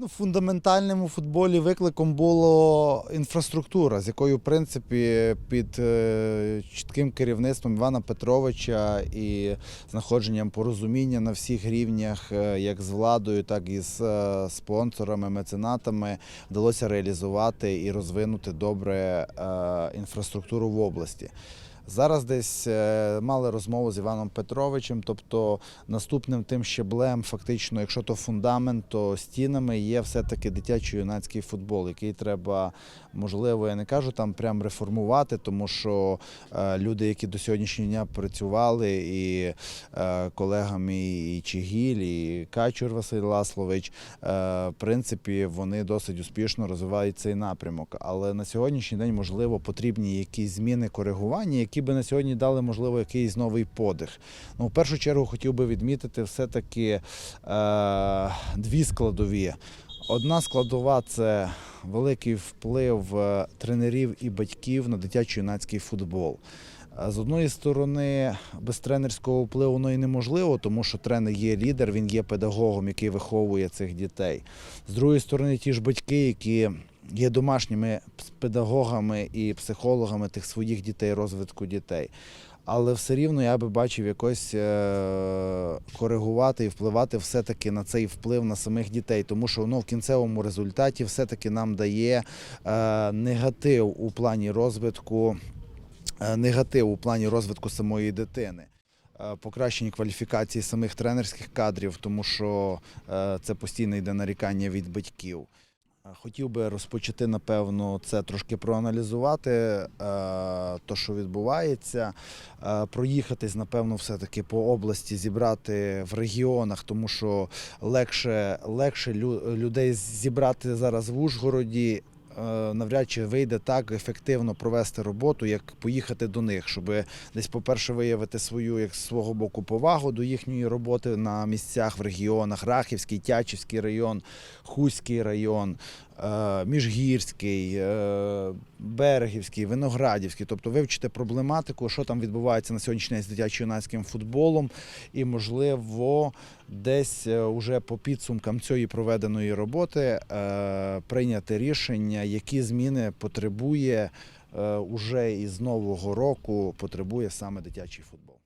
Ну, в фундаментальному футболі викликом було інфраструктура, з якою, в принципі, під е, чітким керівництвом Івана Петровича і знаходженням порозуміння на всіх рівнях, е, як з владою, так і з е, спонсорами, меценатами, вдалося реалізувати і розвинути добре інфраструктуру в області. Зараз десь е, мали розмову з Іваном Петровичем, тобто наступним тим щеблем, фактично, якщо то фундамент, то стінами є все-таки дитячо-юнацький футбол, який треба, можливо, я не кажу там прям реформувати, тому що е, люди, які до сьогоднішнього дня працювали, і е, колегами і Чигіль, і Качур Василь Ласлович, в принципі, вони досить успішно розвивають цей напрямок. Але на сьогоднішній день, можливо, потрібні якісь зміни, коригування, які би на сьогодні дали, можливо, якийсь новий подих. Ну, в першу чергу хотів би відмітити все-таки е, дві складові. Одна складова це великий вплив е, тренерів і батьків на дитячо-юнацький футбол. Е, З одної сторони, без тренерського впливу воно і неможливо, тому що тренер є лідер, він є педагогом, який виховує цих дітей. З другої сторони, ті ж батьки, які є домашніми педагогами і психологами тих своїх дітей, розвитку дітей. Але все рівно я би бачив якось е, коригувати і впливати все-таки на цей вплив на самих дітей, тому що воно в кінцевому результаті все-таки нам дає е, негатив у плані розвитку, е, негатив у плані розвитку самої дитини. Покращення кваліфікації самих тренерських кадрів, тому що це постійно йде нарікання від батьків. Е, Хотів би розпочати, напевно, це трошки проаналізувати, е, то, що відбувається, е, проїхатись, напевно, все-таки по області, зібрати в регіонах, тому що легше, легше лю- людей зібрати зараз в Ужгороді. Е, Навряд чи вийде так ефективно провести роботу, як поїхати до них, щоб десь, по-перше, виявити свою як свого боку повагу до їхньої роботи на місцях в регіонах: Рахівський, Тячівський район, Хуський район, е, Міжгірський, Берегівський, Виноградівський, тобто вивчити проблематику, що там відбувається на сьогоднішній день з дитячо-юнацьким футболом, і, можливо, десь е, уже по підсумкам цієї проведеної роботи е, прийняти рішення, які зміни потребує е, уже із нового року, потребує саме дитячий футбол.